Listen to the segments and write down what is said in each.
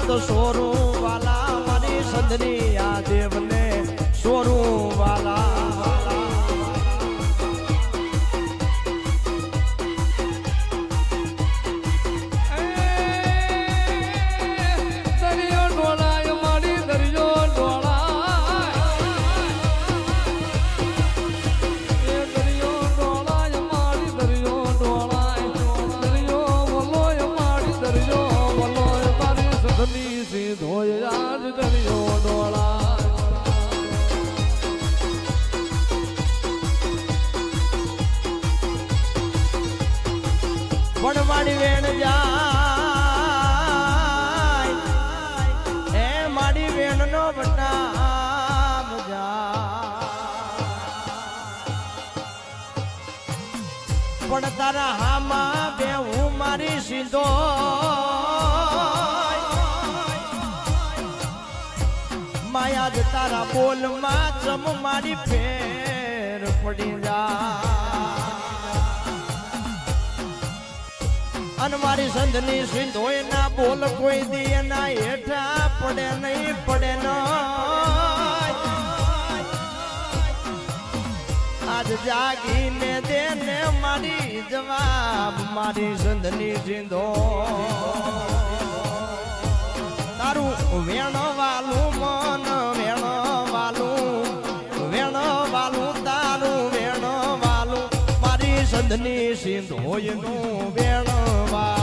તો સોરું વાલા મારી સંધની આ દેવને સોરું વાલા. વણવાડી વેણ જાય. એ માડી વેણ નો બટામ પણ તારા હામાં બે હું મારી સીધો. માયા જ તારા બોલમાં ચમ મારી ફેર પડી જા મારી સંધની સિંધોય ના બોલ કોઈ દી એના હેઠા પડે નહીં, પડે ન આજ જાગીને દે ને મારી જવાબ, મારી સંધની સિંધો. તારું વેણ મારી સંધની સિંધોયનું વેણ વાલું જોવા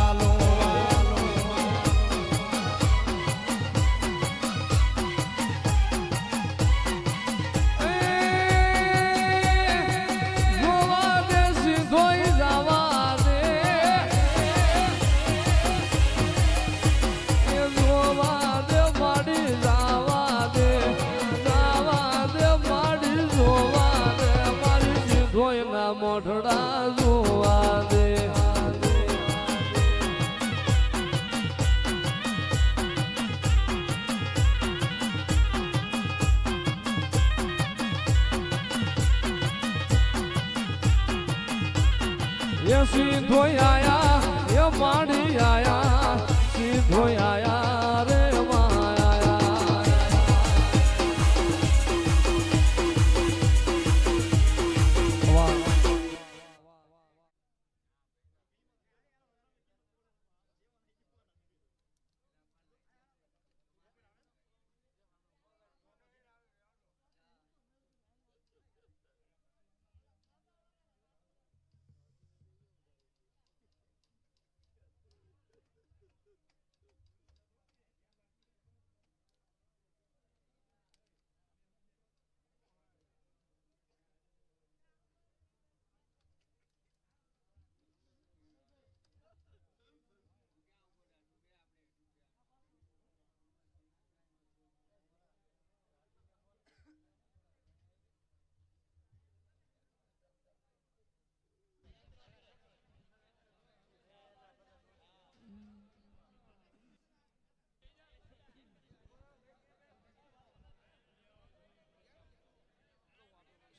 મારી સીધોય ના મોઢડા જોવા દે. એ સીધો આયા એ માડી આયા સીધો આયા.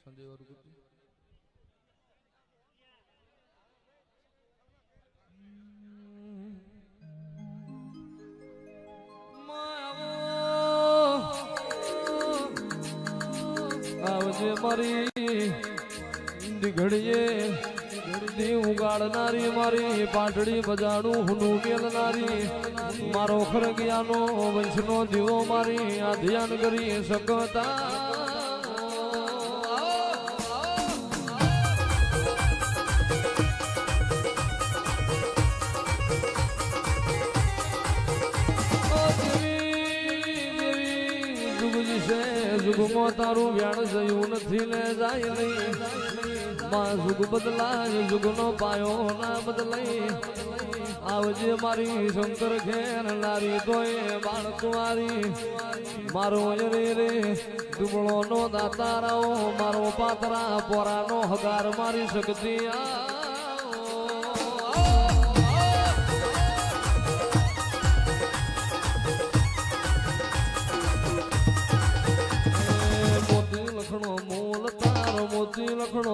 સંજય વરગુજી આવજે મારી ઘડીએ દી ઉગાડનારી મારી પાટડી બજાડું હુનું મેલનારી. મારો ખરગિયાનો વંશનો દીવો મારી આ ધ્યાન કરી શકતા. જુગમાં તારું વ્યાણ જયું નથી ને જાય નહીં. માં જુગ બદલાય, જુગનો પાયો ના બદલાય. આવજે મારી શંકર ખેર, નારી તોય બાળકુમારી મારો રે રે દુબળો નો દાતારાઓ, મારો પાતરા પોરાનો હગાર મારી શક્તિ આ. મોતી લખણો